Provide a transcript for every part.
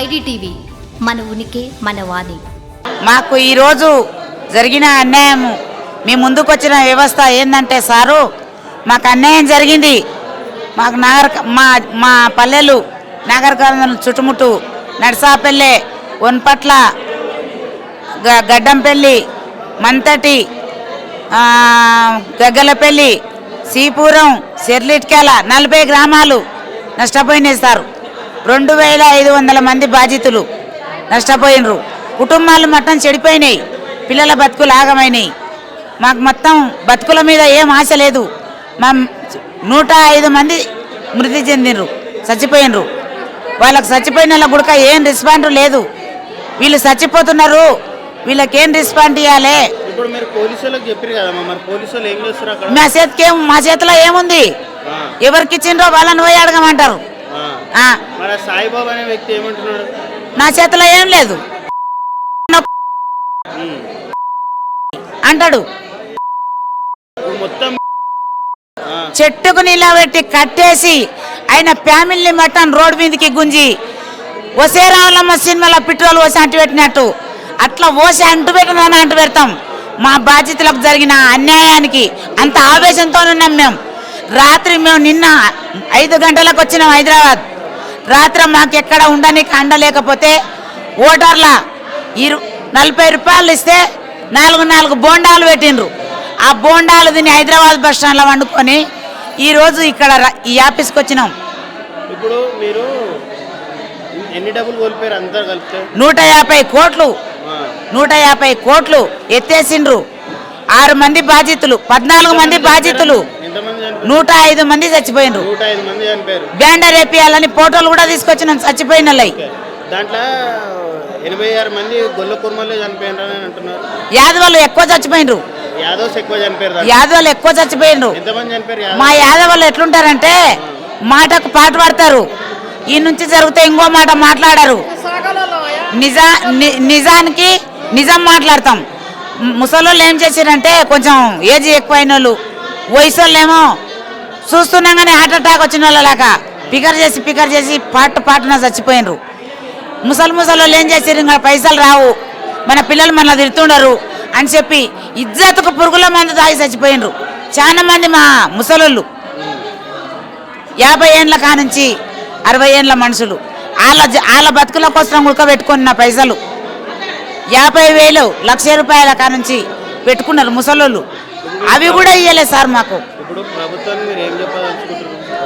IDTV మన ఉనికి మన వాణి. మాకు ఈరోజు జరిగిన అన్యాయము మీ ముందుకొచ్చిన వ్యవస్థ ఏంటంటే సారు మాకు అన్యాయం జరిగింది. మాకు నగర మా మా పల్లెలు నగర చుట్టుముట్టు నర్సాపల్లె వన్పట్ల గ గడ్డంపల్లి మంతటి గగ్గలపల్లి సీపురం సెర్లిట్కేల నలభై గ్రామాలు నష్టపోయినాయి సారు. రెండు వేల ఐదు వందల మంది బాధితులు నష్టపోయినరు. కుటుంబాలు మొత్తం చెడిపోయినాయి. పిల్లల బతుకులు ఆగమైనాయి. మాకు మొత్తం బతుకుల మీద ఏం ఆశ లేదు. మా నూట ఐదు మంది మృతి చెందినరు చచ్చిపోయినరు. వాళ్ళకి చచ్చిపోయిన వాళ్ళ గుడక ఏం రెస్పాండ్ లేదు. వీళ్ళు చచ్చిపోతున్నారు. వీళ్ళకేం రెస్పాండ్ ఇవ్వాలి ఏం చేస్తారు అక్కడ? మా చేతికి మా చేతిలో ఏముంది? ఎవరికి ఇచ్చిండ్రో వాళ్ళని పోయి అడగమంటారు. మరి ఆ సాయిబాబా అనే వ్యక్తి ఏమంటున్నాడు? నా చేతిలో ఏం లేదు. అంటాడు. మొత్తం చెట్టుకు నిలబెట్టి కట్టేసి ఆయన ఫ్యామిలీని మట్టన్ రోడ్ మీదకి గుంజి వసే రావులమ్మ సినిమాలో పెట్రోల్ పోసి అంటు పెట్టినట్టు అట్లా పోసి అంటు పెట్టిన అంటు పెడతాం. మా బాధ్యతలకు జరిగిన అన్యాయానికి అంత ఆవేశంతో ఉన్నాం మేము. రాత్రి మేము నిన్న ఐదు గంటలకు వచ్చినాం హైదరాబాద్. రాత్రి మాకు ఎక్కడ ఉండడానికి అండలేకపోతే ఓటర్ల ఇరు నలభై రూపాయలు ఇస్తే నాలుగు నాలుగు బోండాలు పెట్టిండ్రు. ఆ బోండాలు తిని హైదరాబాద్ బస్ స్టాండ్లో వండుకొని ఈరోజు ఇక్కడ ఈ ఆఫీస్కి వచ్చినాం. ఇప్పుడు మీరు ఎన్ని డబ్బులు కోల్పోయారు అందరు నూట యాభై కోట్లు. నూట యాభై కోట్లు ఎత్తేసిండ్రు. ఆరు మంది బాధితులు పద్నాలుగు మంది బాధితులు. నూట ఐదు మంది చచ్చిపోయినరు. బ్యాండర్ వేపియాలని ఫోటోలు కూడా తీసుకొచ్చినాం చచ్చిపోయిన వాళ్ళవి. ఓకే. దాంట్లో ఎనభై ఆరు మంది గొల్ల కుర్మలే చనిపోయారని అంటున్నారు. యాదవాళ్ళు ఎక్కువ చచ్చిపోయినరు. ఎక్కువ. యాదవాళ్ళు ఎక్కువ చచ్చిపోయినరు? మా యాదవాళ్ళు ఎట్లుంటారంటే మాటకు పాట పాడతారు. ఈ నుంచి జరిగితే ఇంకో మాట మాట్లాడరు. నిజా నిజానికి నిజం మాట్లాడతాం. ముసలోళ్ళు ఏం చేశారంటే కొంచెం ఏజ్ ఎక్కువైన వాళ్ళు వయసు వాళ్ళేమో చూస్తున్నాగానే హార్ట్ అటాక్ వచ్చిన వాళ్ళలాగా. పికర్ చేసి పికర్ చేసి పాటు పాటున చచ్చిపోయినరు. ముసలి ముసలి వాళ్ళు ఏం చేసారు ఇంకా పైసలు రావు. మన పిల్లలు మన తిడుతుండరు అని చెప్పి ఇజ్జత్తుకు పురుగుల మందు తాగి చచ్చిపోయినరు. చాలా మంది మా ముసలోళ్ళు. యాభై ఏండ్ల కానుంచి అరవై ఏండ్ల మనుషులు. వాళ్ళ వాళ్ళ బతుకుల కోసం ఉడకబెట్టుకున్న పైసలు. యాభై వేలు లక్ష రూపాయల కానుంచి పెట్టుకున్నారు ముసలోళ్ళు. అవి కూడా ఇయ్యలేదు సార్ మాకు ఇప్పుడు ప్రభుత్వాన్ని మీరు ఏం చెప్పదలుచుకుంటున్నారు ఒక్క మాటలో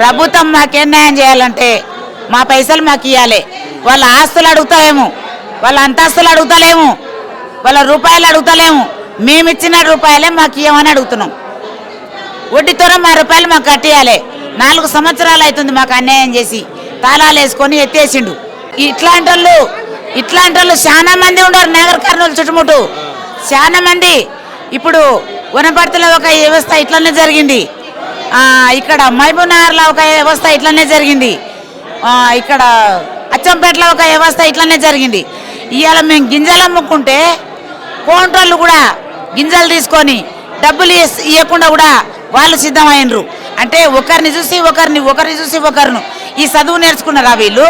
ప్రభుత్వం మాకేం న్యాయం చేయాలంటే మా పైసలు మాకు ఇవ్వాలి వాళ్ళ ఆస్తులు అడుగుతాలేము. వాళ్ళ అంతస్తులు అడుగుతలేము. వాళ్ళ రూపాయలు అడుగుతలేము. మేము ఇచ్చిన రూపాయలే మాకు ఇవ్వమని అడుగుతున్నాం. వడ్డీతోనే మా రూపాయలు మాకు కట్టియాలి నాలుగు సంవత్సరాలు అవుతుంది మాకు అన్యాయం చేసి. తాళాలు వేసుకొని ఎత్తేసిండు. ఇట్లాంటి వాళ్ళు ఇట్లాంటి వాళ్ళు చాలా మంది ఉన్నారు నగర కర్నూలు చుట్టుముట్టు. చాలా మంది. ఇప్పుడు వనపర్తిలో ఒక వ్యవస్థ ఇట్లనే జరిగింది. ఇక్కడ మహబూబ్ నగర్లో ఒక వ్యవస్థ ఇట్లనే జరిగింది. ఆ, ఇక్కడ అచ్చంపేటలో ఒక వ్యవస్థ ఇట్లనే జరిగింది. ఇవాళ మేము గింజలు అమ్ముకుంటే కోంట్రోళ్ళు కూడా గింజలు తీసుకొని డబ్బులు ఇవ్వకుండా కూడా వాళ్ళు సిద్ధమైనరు అంటే ఒకరిని చూసి ఒకరిని ఒకరిని చూసి ఒకరిని. ఈ చదువు నేర్చుకున్నారా వీళ్ళు?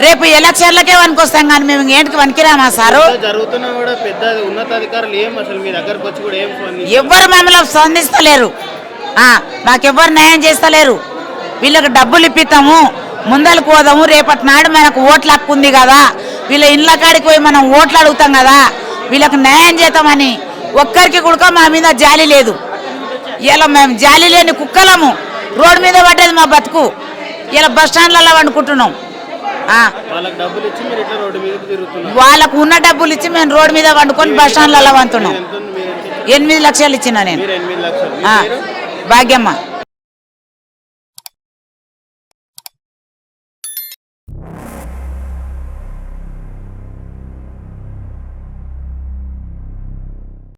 రేపు ఎలక్షన్లకే వనుకొస్తాం కానీ మేము ఏంటికి వనికిరామా సారు? ఎవ్వరు మమ్మల్ని స్పందిస్తలేరు. మాకెవ్వరు న్యాయం చేస్తలేరు. వీళ్ళకి డబ్బులు ఇప్పిస్తాము ముందలకు పోదాము రేపటి నాడు మనకు ఓట్ల హక్కు ఉంది కదా. వీళ్ళ ఇండ్ల కాడికి పోయి మనం ఓట్లు అడుగుతాం కదా. వీళ్ళకి న్యాయం చేద్దామని ఒక్కరికి కూడా మా మీద జాలి లేదు. ఇలా మేము జాలి లేని కుక్కలము. రోడ్డు మీద పడ్డది మా బతుకు. ఇలా బస్ స్టాండ్లలో వండుకుంటున్నాం. వాళ్ళకి ఉన్న డబ్బులు ఇచ్చి మేము రోడ్డు మీద వండుకొని బస్ స్టాండ్లలో ఇచ్చారు? ఎనిమిది లక్షలు ఇచ్చిన నేను. భాగ్యమ్మ